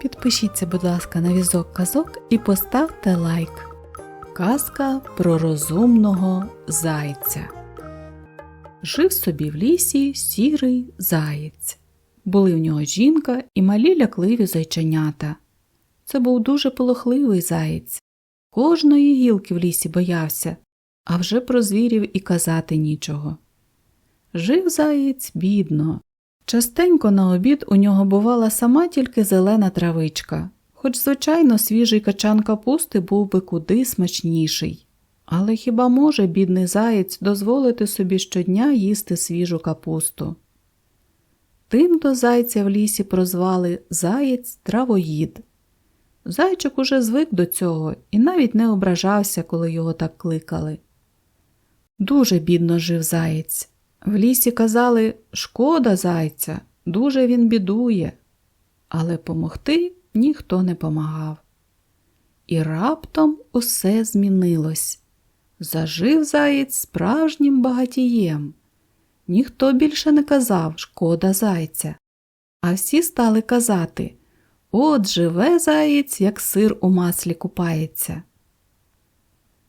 Підпишіться, будь ласка, на візок казок і поставте лайк. Казка про розумного зайця. Жив собі в лісі сірий заєць. Були в нього жінка і малі лякливі зайченята. Це був дуже полохливий заєць. Кожної гілки в лісі боявся, а вже про звірів і казати нічого. Жив заєць бідно. Частенько на обід у нього бувала сама тільки зелена травичка, хоч, звичайно, свіжий качан капусти був би куди смачніший. Але хіба може бідний заєць дозволити собі щодня їсти свіжу капусту? Тим до зайця в лісі прозвали заєць травоїд. Зайчик уже звик до цього і навіть не ображався, коли його так кликали. Дуже бідно жив заєць. В лісі казали шкода зайця, дуже він бідує, але помогти ніхто не помагав. І раптом усе змінилось. Зажив заєць справжнім багатієм. Ніхто більше не казав шкода зайця, а всі стали казати От живе заєць, як сир у маслі купається.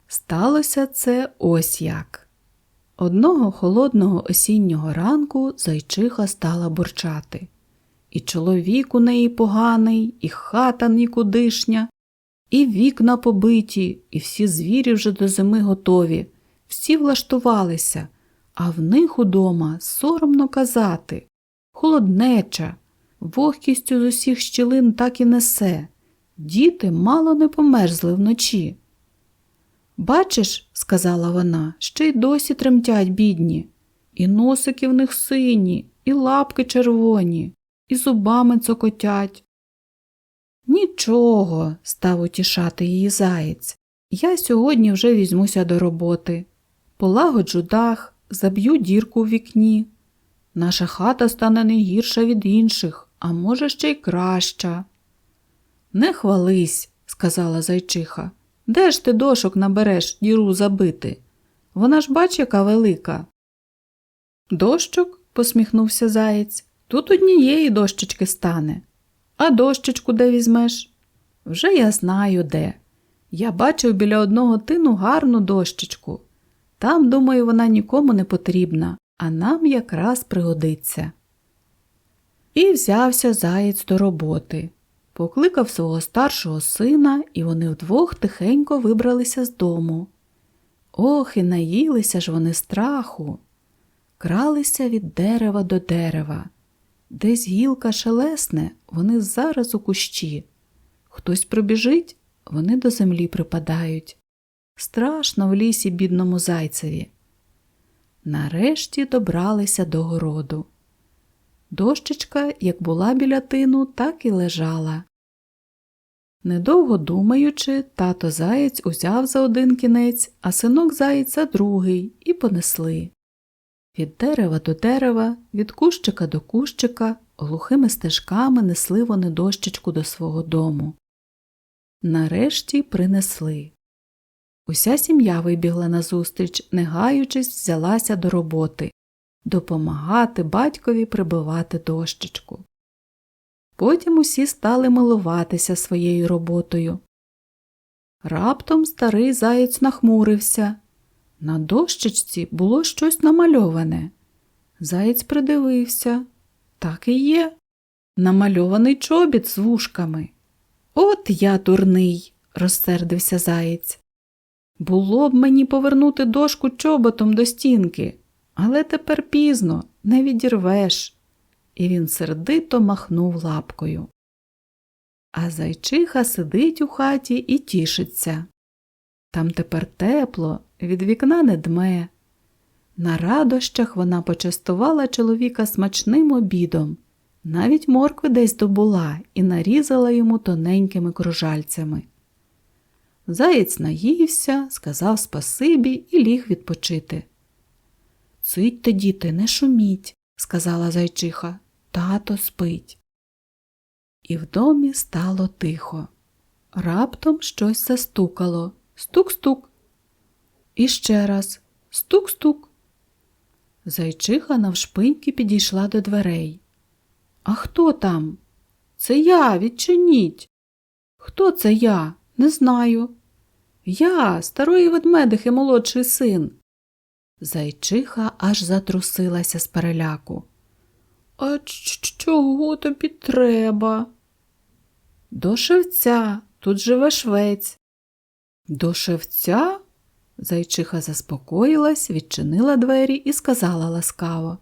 Сталося це ось як. Одного холодного осіннього ранку зайчиха стала бурчати. І чоловік у неї поганий, і хата нікудишня, і вікна побиті, і всі звірі вже до зими готові, всі влаштувалися, а в них удома соромно казати холоднеча, вогкістю з усіх щілин так і несе. Діти мало не померзли вночі. Бачиш, сказала вона, ще й досі тремтять бідні, і носики в них сині, і лапки червоні, і зубами цокотять. Нічого, став утішати її заєць. Я сьогодні вже візьмуся до роботи. Полагоджу дах, заб'ю дірку в вікні. Наша хата стане не гірша від інших, а може, ще й краща. Не хвались, сказала зайчиха. Де ж ти дошок набереш діру забити? Вона ж бач, яка велика. Дощок? посміхнувся заєць. Тут однієї дощечки стане. А дощечку де візьмеш? Вже я знаю де. Я бачив біля одного тину гарну дощечку. Там, думаю, вона нікому не потрібна, а нам якраз пригодиться. І взявся заєць до роботи покликав свого старшого сина, і вони вдвох тихенько вибралися з дому. Ох, і наїлися ж вони страху, кралися від дерева до дерева. Десь гілка шелесне, вони зараз у кущі. Хтось пробіжить, вони до землі припадають. Страшно в лісі бідному зайцеві. Нарешті добралися до городу. Дощечка, як була біля тину, так і лежала. Недовго думаючи, тато заєць узяв за один кінець, а синок заєць за другий і понесли. Від дерева до дерева, від кущика до кущика, глухими стежками несли вони дощечку до свого дому. Нарешті принесли. Уся сім'я вибігла назустріч, не гаючись, взялася до роботи допомагати батькові прибивати дощечку. Потім усі стали милуватися своєю роботою. Раптом старий заєць нахмурився. На дощечці було щось намальоване. Заєць придивився. Так і є. Намальований чобіт з вушками. От я дурний, розсердився заєць. Було б мені повернути дошку чоботом до стінки, але тепер пізно не відірвеш. І він сердито махнув лапкою. А зайчиха сидить у хаті і тішиться. Там тепер тепло, від вікна не дме. На радощах вона почастувала чоловіка смачним обідом, навіть моркви десь добула і нарізала йому тоненькими кружальцями. Заєць наївся, сказав спасибі і ліг відпочити. Цитьте, діти, не шуміть, сказала зайчиха. Тато спить. І в домі стало тихо. Раптом щось застукало. Стук-стук. І ще раз стук-стук. Зайчиха навшпиньки підійшла до дверей. А хто там? Це я, відчиніть. Хто це я? Не знаю. Я, старої ведмедихи молодший син. Зайчиха аж затрусилася з переляку. А чого тобі треба? До шевця, тут живе швець. До шевця? Зайчиха заспокоїлась, відчинила двері і сказала ласкаво.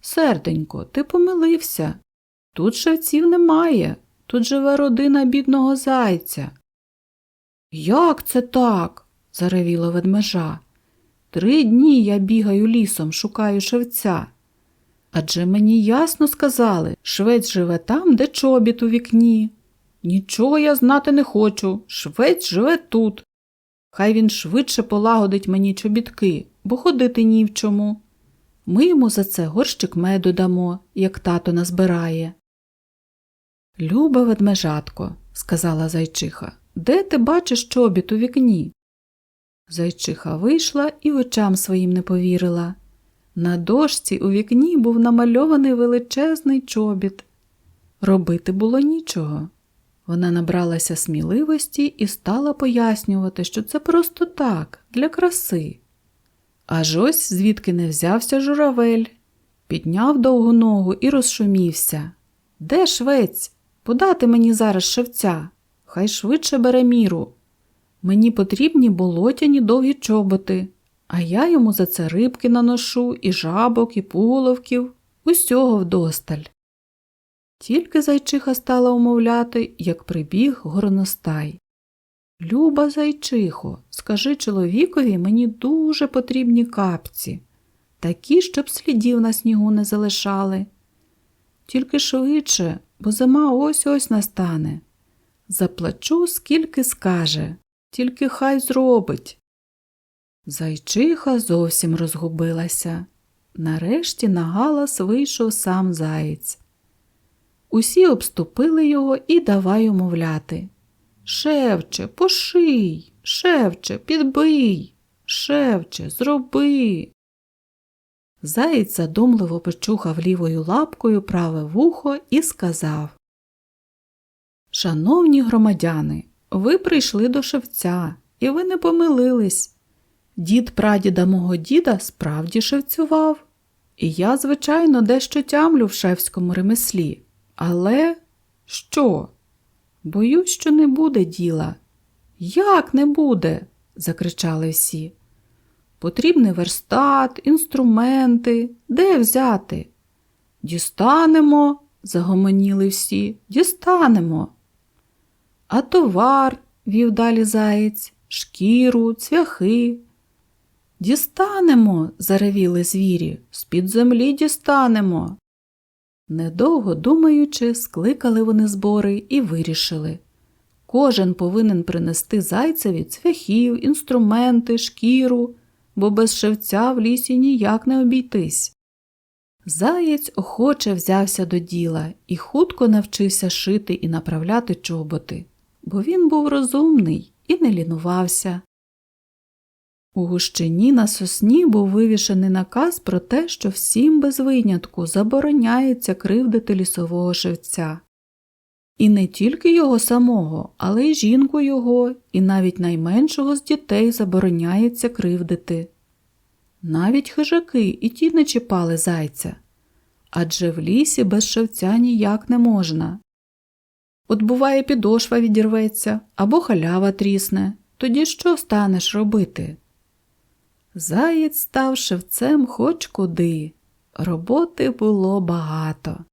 Серденько, ти помилився. Тут шевців немає, тут живе родина бідного зайця. Як це так? заревіла ведмежа. Три дні я бігаю лісом, шукаю шевця. Адже мені ясно сказали, швець живе там, де чобіт у вікні. Нічого я знати не хочу, швець живе тут. Хай він швидше полагодить мені чобітки, бо ходити ні в чому. Ми йому за це горщик меду дамо, як тато назбирає. Люба ведмежатко, сказала зайчиха, де ти бачиш чобіт у вікні? Зайчиха вийшла і очам своїм не повірила. На дошці у вікні був намальований величезний чобіт. Робити було нічого. Вона набралася сміливості і стала пояснювати, що це просто так, для краси. Аж ось звідки не взявся журавель, підняв довгу ногу і розшумівся. Де швець? Подати мені зараз шевця. Хай швидше бере міру. Мені потрібні болотяні довгі чоботи, а я йому за це рибки наношу, і жабок, і пуголовків, усього вдосталь. Тільки зайчиха стала умовляти, як прибіг горностай. Люба зайчихо, скажи чоловікові, мені дуже потрібні капці, такі, щоб слідів на снігу не залишали. Тільки швидше, бо зима ось ось настане. Заплачу, скільки скаже, тільки хай зробить. Зайчиха зовсім розгубилася. Нарешті на галас вийшов сам заєць. Усі обступили його і давай умовляти. Шевче, поший, шевче, підбий, шевче, зроби. Заєць задумливо почухав лівою лапкою праве вухо і сказав Шановні громадяни, ви прийшли до шевця, і ви не помилились. Дід прадіда мого діда справді шевцював, і я, звичайно, дещо тямлю в шевському ремеслі. Але що? Боюсь, що не буде діла. Як не буде? закричали всі. Потрібний верстат, інструменти, де взяти? Дістанемо, загомоніли всі, дістанемо. А товар, вів далі заєць, шкіру, цвяхи. Дістанемо, заревіли звірі, з-під землі дістанемо. Недовго думаючи, скликали вони збори і вирішили. Кожен повинен принести зайцеві цвяхів, інструменти, шкіру, бо без шевця в лісі ніяк не обійтись. Заєць охоче взявся до діла і хутко навчився шити і направляти чоботи, бо він був розумний і не лінувався. У гущині на сосні був вивішений наказ про те, що всім без винятку забороняється кривдити лісового шевця. І не тільки його самого, але й жінку його, і навіть найменшого з дітей забороняється кривдити. Навіть хижаки і ті не чіпали зайця, адже в лісі без шевця ніяк не можна. От буває, підошва відірветься або халява трісне, тоді що станеш робити? Заєць став шевцем хоч куди. Роботи було багато.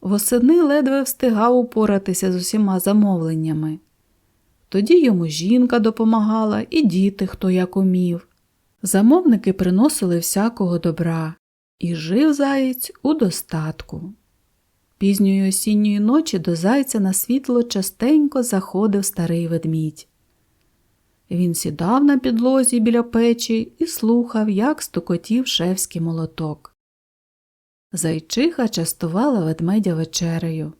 Восени ледве встигав упоратися з усіма замовленнями. Тоді йому жінка допомагала і діти, хто як умів. Замовники приносили всякого добра, і жив заєць у достатку. Пізньої осінньої ночі до зайця на світло частенько заходив старий ведмідь. Він сідав на підлозі біля печі і слухав, як стукотів шевський молоток. Зайчиха частувала ведмедя вечерею.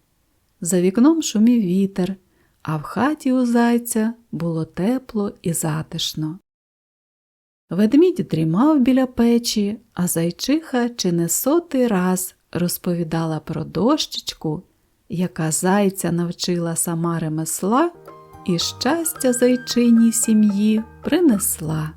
За вікном шумів вітер, а в хаті у зайця було тепло і затишно. Ведмідь дрімав біля печі, а зайчиха чи не сотий раз розповідала про дощечку яка зайця навчила сама ремесла і щастя зайчиній сім'ї принесла.